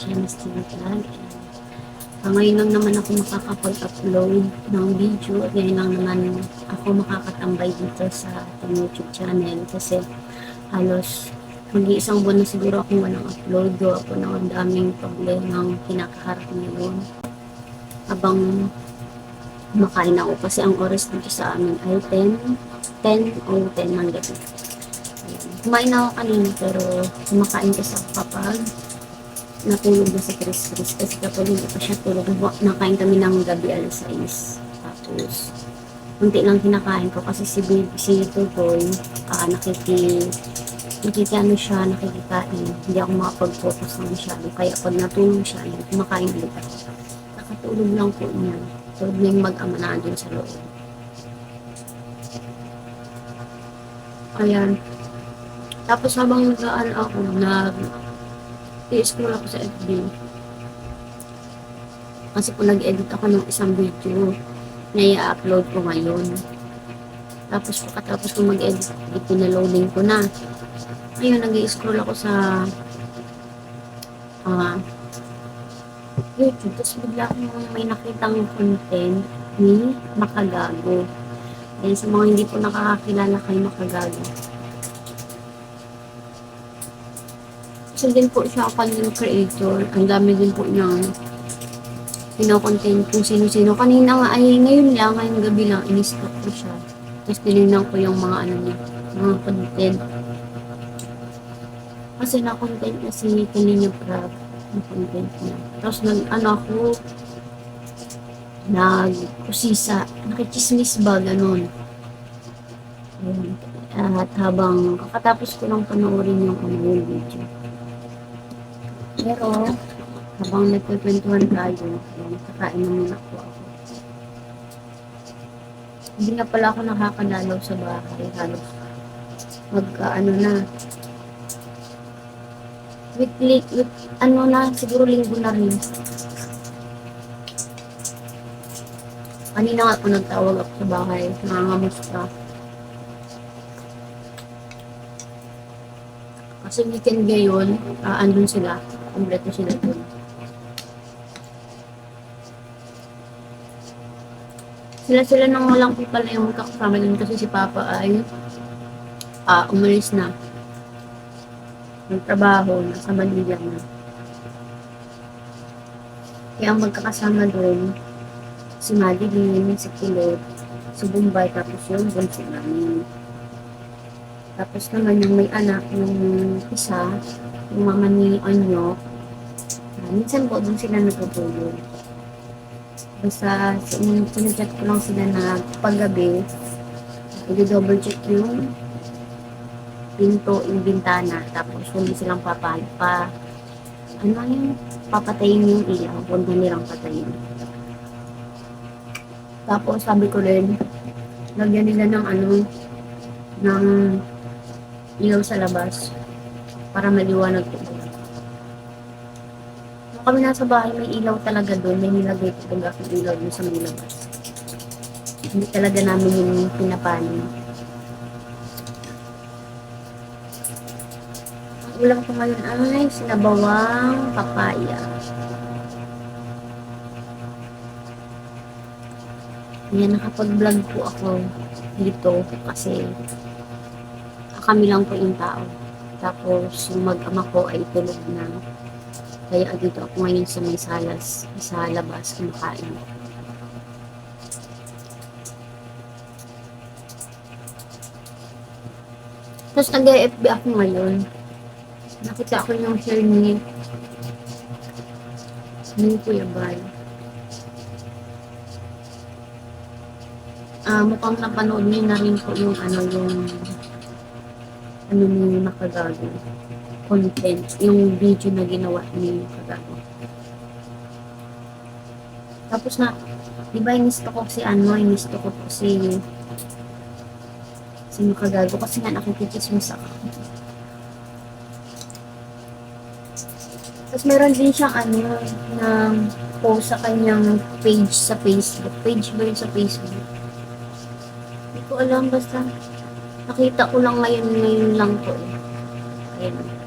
siya na vlog. Uh, ngayon lang naman ako makakapag-upload ng video. Ngayon lang naman ako makakatambay dito sa ating YouTube channel kasi halos mag-iisang buwan na siguro akong walang upload. Do ako ng ang daming problemang kinakaharap ngayon. Habang makain ako kasi ang oras dito sa amin ay 10 10 o 10 ng gabi. Kumain na ako kanina pero kumakain kasi ako kapag natulog na si Chris Chris kasi kapag hindi pa siya tulog nakain kami ng gabi alas 6 tapos unti lang kinakain ko kasi si baby si Tutoy ah nakiki nakikano siya nakikikain. Hindi ako makapag-focus ng masyado. Kaya pag natulog siya ayun, kumakain ulit ako. Nakatulog lang po niya. Tulog na yung mag-ama na dun sa loob. Ayan. Tapos habang nag ako nag i-scroll ako sa FB. Kasi po nag-edit ako ng isang video na i-upload ko ngayon. Tapos pagkatapos ko mag-edit, ipinaloading ko na. Ayun, nag-i-scroll ako sa ah YouTube. Tapos bigla akong may nakitang content ni Makagago. Kaya sa mga hindi po nakakakilala kay Makagago, Isa din po siya content creator. Ang dami din po niyang pinocontent kung sino-sino. Kanina nga ay ngayon lang, ngayong gabi lang, in-stop ko siya. Tapos tinignan ko yung mga ano niya, mga content. Kasi na-content na si Kalinya Prab. Yung content niya. Tapos nag, ano ako, nag-kusisa, nakichismis ba, ganun. At habang kakatapos ko lang panoorin yung ano yung video. Pero, habang nagkikwentuhan tayo, ayan, kakain na muna po ako. Hindi na pala ako nakakadalaw sa bahay. Halos magka ano na. Weekly, week, ano na, siguro linggo na rin. Kanina nga ako nagtawag ako sa bahay, nangangamusta. Kasi weekend ngayon, ah, andun sila, kompleto sila dun. Sila-sila nang walang pala yung magkakasama dun kasi si Papa ay ah, umalis na. Nagtrabaho, nasa Manila na. Kaya magkakasama dun, si Madeline, si Kilot, si Bombay, tapos yung bunso namin. Tapos naman yung may anak, yung isa, yung mama ni Onyo, minsan po doon sila natutulog. Basta sin- sinadjust ko lang sila na paggabi, i-double check yung pinto, yung bintana, tapos hindi silang papal pa, ano yung papatayin yung ilaw, huwag na nilang patayin. Tapos sabi ko rin, lagyan nila ng ano, ng ilaw sa labas para maliwanag po. Kami nasa bahay, may ilaw talaga doon. May nilagay ko talaga akong ilaw doon sa may. Hindi talaga namin yung pinapanin. Ang ulam ko ngayon ay sinabawang papaya. Yan, nakapag-vlog po ako dito kasi kami lang po yung tao. Tapos, yung mag-ama ko ay tulog na. Kaya dito ako ngayon sa may salas, sa labas, kumakain. Tapos nag-FB ako ngayon. Nakita ko yung share ni ni Kuya Bal. Ah, mukhang napanood niyo na rin po yung ano yung ano ni Makagago content, yung video na ginawa ni Makagago. Tapos na, di ba inisto ko si ano, inisto ko po si si Makagago kasi nga nakikichismis ako. Tapos meron din siyang ano, na post sa kanyang page sa Facebook. Page ba yun sa Facebook? Hindi ko alam, basta Nakita ko lang ngayon, ngayon lang po eh. Ayan.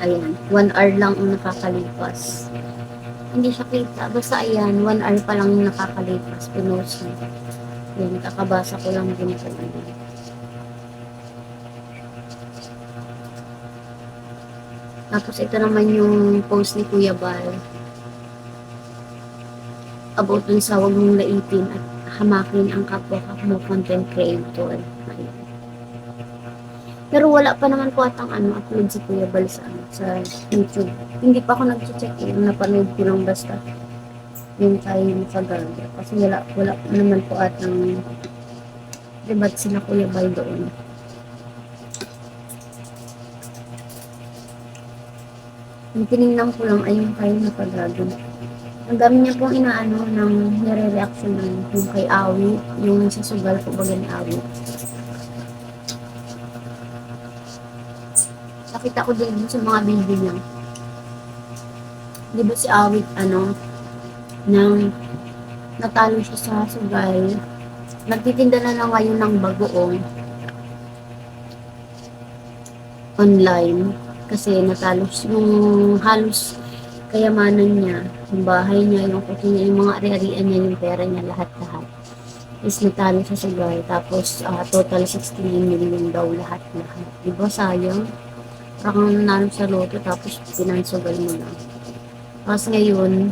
Ayan, 1 hour lang ang nakakalipas. Hindi siya kita. Basta ayan, 1 hour pa lang yung nakakalipas. Pinost niya. Ayan, kakabasa ko lang din ito. Tapos ito naman yung post ni Kuya Bal. About dun sa huwag mong laitin at hamakin ang kapwa mo content creator. Ayan. Pero wala pa naman po atang ano, upload si Kuya Bal sa, ano, sa YouTube. Hindi pa ako nag-check in. Napanood ko lang basta yung kay Makagarga. Kasi wala, wala naman po atang debat sila Kuya Bal doon. Yung tinignan ko lang ay yung kay Makagarga. Ang dami niya pong inaano ng nire-reaction ng yung kay Awi, yung sa sugal po baga ni Awi. Nakita ko din sa mga video niya. Di ba si Awit, ano, nang natalo siya sa sugal, nagtitinda na lang ngayon ng bagoong online kasi natalo yung halos kayamanan niya, yung bahay niya, yung kuko niya, yung mga ari-arian niya, yung pera niya, lahat-lahat. Is natalo sa sugal, tapos ah, total 69 million daw lahat-lahat. Di ba sayang? Parang nanalo sa loto tapos pinansugal mo na. Tapos ngayon,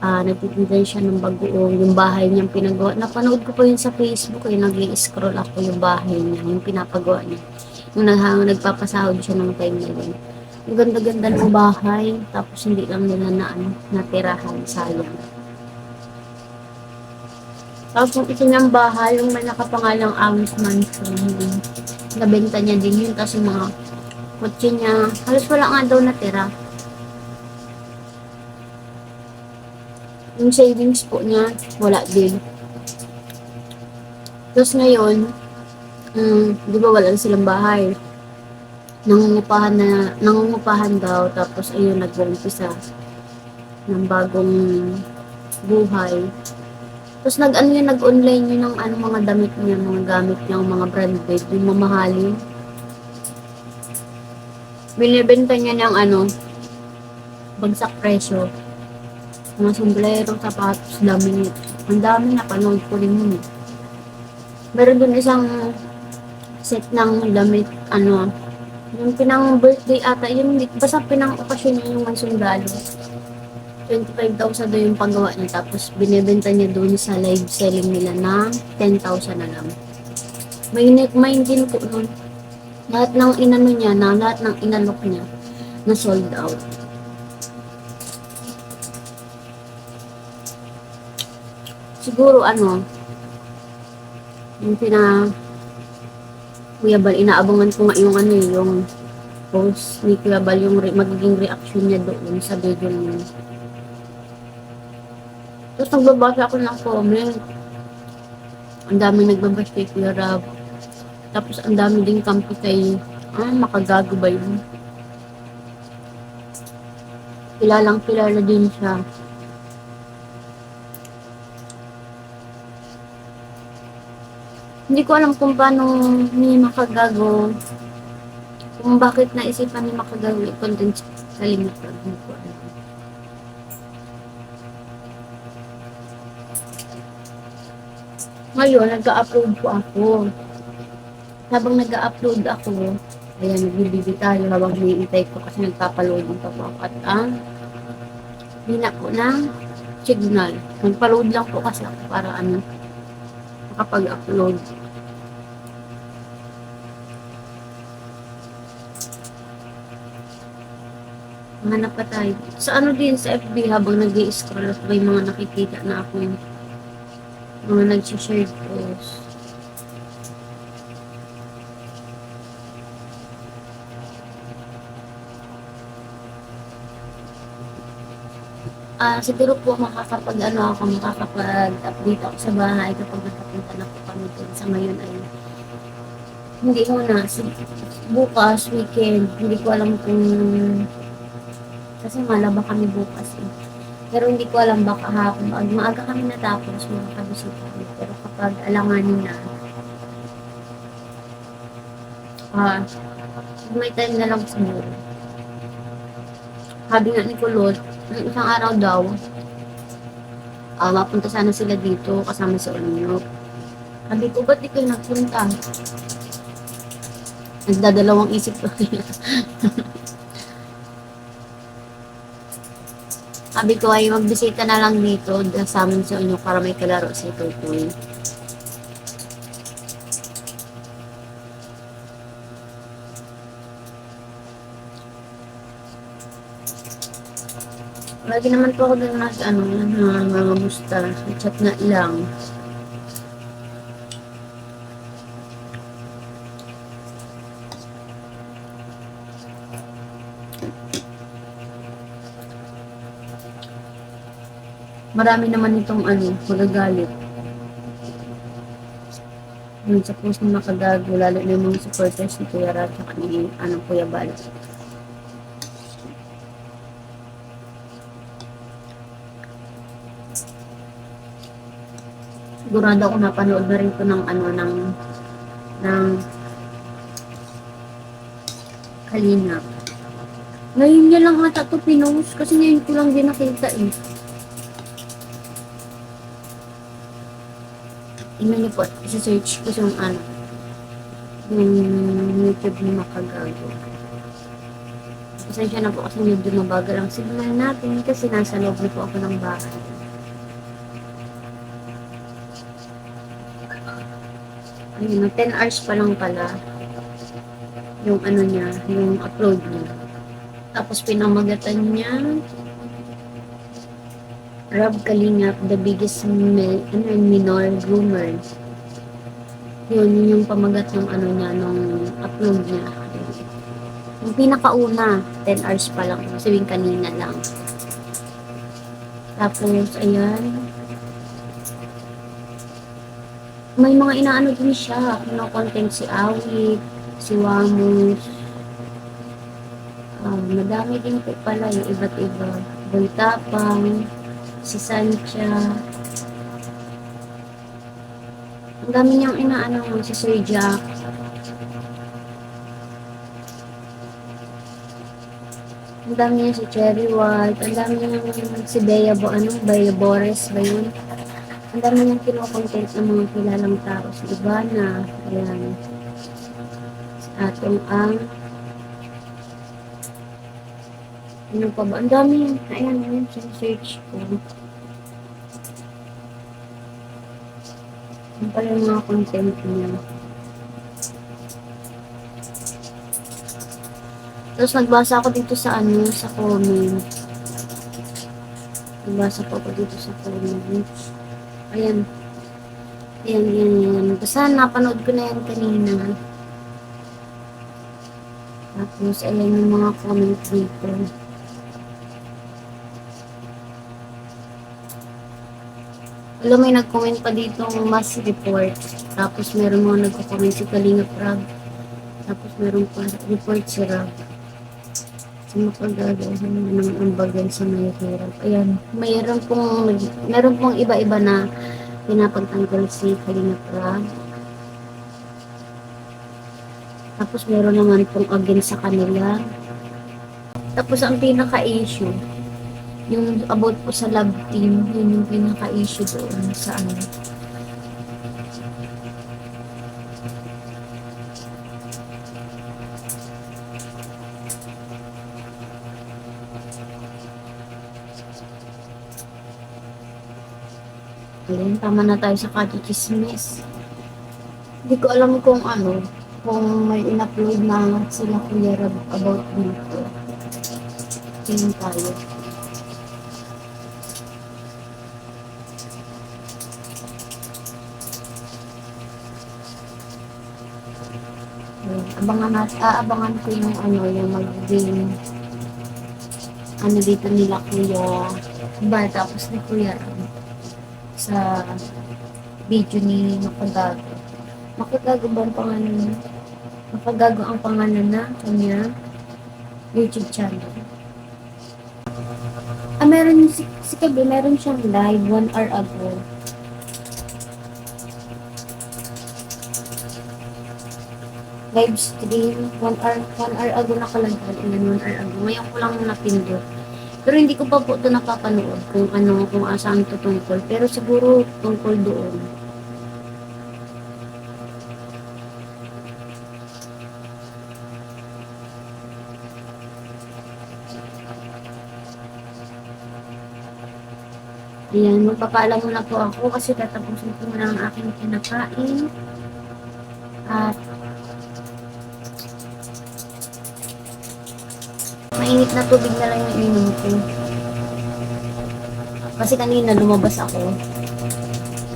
ah nagtitinda siya ng bagoong, yung bahay niyang pinagawa. Napanood ko po yun sa Facebook, eh, nag-scroll ako yung bahay niya, yung pinapagawa niya. Yung nag nagpapasahod siya ng time na yun. Ang ganda-ganda ng bahay, tapos hindi lang nila na, ano, natirahan, sayang. Tapos yung isa niyang bahay, yung may nakapangalang Amis Mansion, nabenta niya din yun, tapos yung mga kotse niya, halos wala nga daw natira. Yung savings po niya, wala din. Tapos ngayon, um, di ba wala silang bahay? Nangungupahan na, nangungupahan daw, tapos ayun, nag-uumpisa ng bagong buhay. Tapos nag-ano yun, nag-online yun ng ano, mga damit niya, mga gamit niya, mga branded, yung mamahalin. Binibenta niya ng ano, bagsak presyo. Mga sombrero, sapatos, dami niya. Ang dami na, panood ko rin yun. Meron dun isang set ng damit, ano, yung pinang birthday ata, yun, basta pinang okasyon niya yung mansundalo. 25,000 daw yung paggawa niya, tapos binibenta niya doon sa live selling nila na 10,000 na lang. May, may din po nun. Lahat ng inano niya, na lahat ng inalok niya, na sold out. Siguro ano, yung pina Kuya Bal, inaabangan ko nga yung ano eh, yung post ni Kuya Bal, yung re- magiging reaction niya doon sa video niya. Tapos nagbabasa ako ng comment. Ang dami nagbabash kay Kuya Rab. Tapos ang dami din kampi kay, ah, makagago ba yun? Kilalang kilala din siya. Hindi ko alam kung paano ni Makagago, kung bakit naisipan ni Makagago i-content sa limited. Hindi ko alam. Ngayon, nag-upload po ako. Habang nag-upload ako, ayan, nagbibigay tayo habang hiniintay ko kasi nagpapaload pa po ako. At ang hina po ng signal. Nagpa-load lang po kasi ako para ano, makapag-upload. Hanap pa tayo. Sa ano din, sa FB, habang nag scroll may mga nakikita na ako yung mga nag-share post. Ah, siguro po makakapag ano ako, makakapag-update ako sa bahay kapag nakapunta na po kami doon. Sa ngayon ay hindi muna. Si- Bukas, weekend, hindi ko alam kung kasi malaba kami bukas eh. Pero hindi ko alam baka hapon. Pag maaga kami natapos, makakabisita kami. Pero kapag alanganin na, ah, may time na lang siguro. Sabi nga ni Kulot, yung isang araw daw, ah mapunta sana sila dito kasama si Onyok. Sabi ko, ba't di kayo nagpunta? Nagdadalawang isip ko. Sabi ko ay magbisita na lang dito sa amin sa inyo para may kalaro si Tutoy. Lagi naman po ako doon na ano, na mga musta. Chat na lang. Marami naman itong ano, magagalit. Yun sa post ng nakagago, lalo na yung mga supporters ni Kuya saka ni ano, Kuya Bal. Sigurado ako napanood na rin ko ng ano, ng ng Kalina. Ngayon niya lang ata ito pinost kasi ngayon ko lang din nakita eh. Tingnan niyo po, isa-search ko yung ano, yung YouTube ni Makagago. Pasensya na po kasi medyo mabagal ang signal natin kasi nasa loob na po ako ng bahay. Ayun, na 10 hours pa lang pala yung ano niya, yung upload niya. Tapos pinamagatan niya Rob Kalingap, the biggest male, ano minor groomer. Yun yung pamagat ng ano niya, nung upload niya. Yung pinakauna, 10 hours pa lang, sabihin kanina lang. Tapos, ayan. May mga inaano din siya, no content si Awit, si Wamos. Ah, madami din po pala yung iba't iba. Boy Tapang, si Sancha. Ang dami niyang inaano si Sir Jack. Ang dami niya si Cherry White. Ang dami niyang si Bea Bo, ano, Bea Boris ba yun? Ang dami niyang kinokontent ng mga kilalang tao. Si Ivana. Ayan. Si Atong Ang. Ano pa ba? Ang dami. Ayan, ayan. Search ko. Yung pala yung mga content niya. Tapos nagbasa ako dito sa ano, sa comment. Nagbasa ko ako dito sa comment. Ayan. Ayan, ayan, ayan. Basta napanood ko na yan kanina. Tapos, ayan yung mga comment dito. Alam mo, nag-comment pa dito ng mass report. Tapos meron mga nagko-comment si Kalinga Prab. Tapos meron pa report si Rab. Makagagawa ng ang bagay sa may hirap. Ayan, mayroon pong, meron pong iba-iba na pinapagtanggol si Kalinga Prab. Tapos meron naman pong against sa kanila. Tapos ang pinaka-issue, yung about po sa love team, yun yung pinaka-issue doon sa ano. Ayun, tama na tayo sa kachichismis. Hindi ko alam kung ano, kung may in-upload na sila Kuya Rab about dito. Tingin tayo. Abangan natin, aabangan ko yung ano, yung mag-game ano dito nila kuya ba tapos ni kuya sa video ni Makagago Makagago ba ang pangalan? Makagago ang pangalan na kanya YouTube channel ah meron si, si Kabi meron siyang live one hour ago live stream, one hour, one hour ago nakalagay, then one hour ago. Ngayon ko lang napindot. Pero hindi ko pa po ito napapanood kung ano, kung asaan ito tungkol. Pero siguro tungkol doon. Ayan, magpapaalam muna po ako kasi tatapusin ko na ang aking kinakain. At na tubig na lang yung ininom ko. Kasi kanina lumabas ako.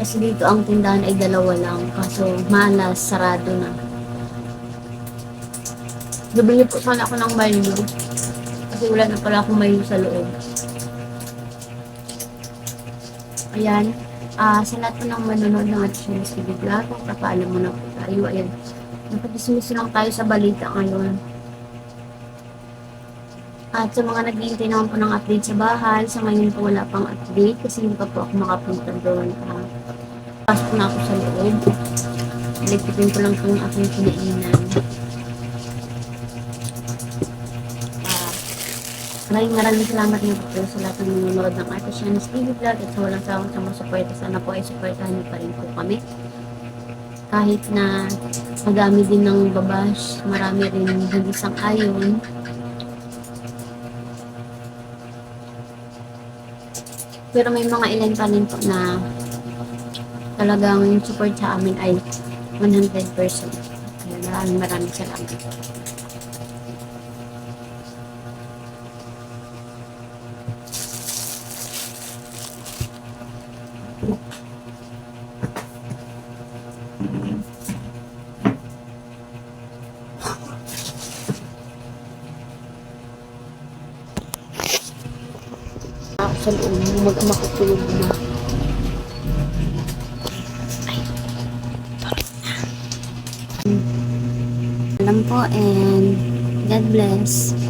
Kasi dito ang tindahan ay dalawa lang. Kaso malas, sarado na. Bibili po sana ako ng mayo. Kasi wala na pala akong mayo sa loob. Ayan. Ah, sa lahat po ng manonood ng ating Bibi Vlog, papaalam mo na po tayo. Ayan. Nakadismiss lang tayo sa balita ngayon. At sa mga naghihintay naman po ng update sa bahay, sa ngayon po wala pang update kasi hindi pa po ako makapunta doon. Uh, pasok na ako sa loob. Electripin ko lang po yung aking kinainan. Ah, maraming maraming salamat nga po sa lahat ng nanonood ng Ate Shanice TV Vlog at sa walang sawang sumusuporta. Sana po ay supportahan niyo pa rin po kami. Kahit na madami din ng babash, marami rin hindi sang-ayon. Pero may mga ilan pa rin po na talagang yung support sa amin ay 100%. Kaya maraming maraming salamat. Ako mag-ama ko tulog na. Alam po and God bless.